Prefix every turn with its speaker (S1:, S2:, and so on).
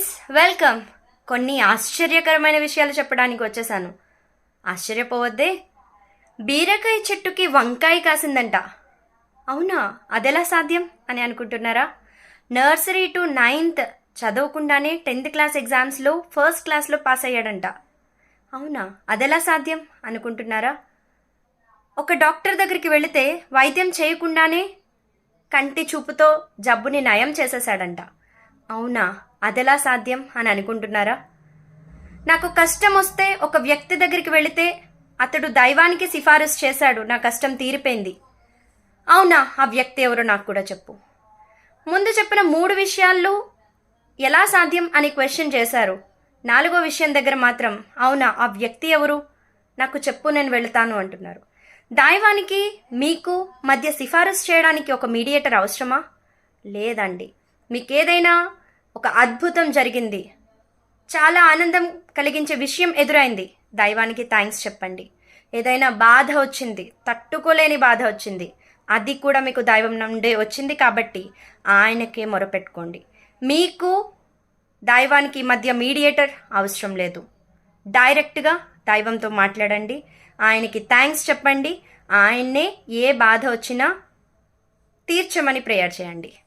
S1: Friends welcome కొన్ని ఆశ్చర్యకరమైన విషయాలు చెప్పడానికి వచ్చేసాను. ఆశ్చర్యపోవద్దే. బీరకాయ చెట్టుకి వంకాయ కాసిందంట. అవునా? అదెలా సాధ్యం? అని అనుకుంటున్నారా? నర్సరీ టు నైన్త్ చదవకుండానే టెన్త్ క్లాస్ ఎగ్జామ్స్లో ఫస్ట్ క్లాస్లో పాస్ అయ్యాడంట. అవునా? అదెలా సాధ్యం? అనుకుంటున్నారా? ఒక డాక్టర్ దగ్గరికి వెళితే వైద్యం చేయకుండానే కంటి చూపుతో జబ్బుని నయం చేసేసాడంట అవునా? అదెలా సాధ్యం అని అనుకుంటున్నారా? నాకు కష్టం వస్తే ఒక వ్యక్తి దగ్గరికి వెళితే అతడు దైవానికి సిఫారసు చేశాడు నా కష్టం తీరిపోయింది. అవునా ఆ వ్యక్తి ఎవరో నాకు కూడా చెప్పు. ముందు చెప్పిన మూడు విషయాల్లో ఎలా సాధ్యం అని క్వశ్చన్ చేశారు. నాలుగో విషయం దగ్గర మాత్రం అవునా ఆ వ్యక్తి ఎవరు? నాకు చెప్పు నేను వెళతాను అంటున్నారు. దైవానికి మీకు మధ్య సిఫారసు చేయడానికి ఒక మీడియేటర్ అవసరమా? లేదండి. మీకు ఏదైనా ఒక అద్భుతం జరిగింది. చాలా ఆనందం కలిగించే విషయం ఎదురైంది. దైవానికి థ్యాంక్స్ చెప్పండి. ఏదైనా బాధ వచ్చింది తట్టుకోలేని బాధ వచ్చింది. అది కూడా మీకు దైవం నుండే వచ్చింది కాబట్టి ఆయనకే మొరపెట్టుకోండి. మీకు దైవానికి మధ్య మీడియేటర్ అవసరం లేదు. డైరెక్ట్గా దైవంతో మాట్లాడండి. ఆయనకి థ్యాంక్స్ చెప్పండి. ఆయన్నే ఏ బాధ వచ్చినా తీర్చమని ప్రేయర్ చేయండి.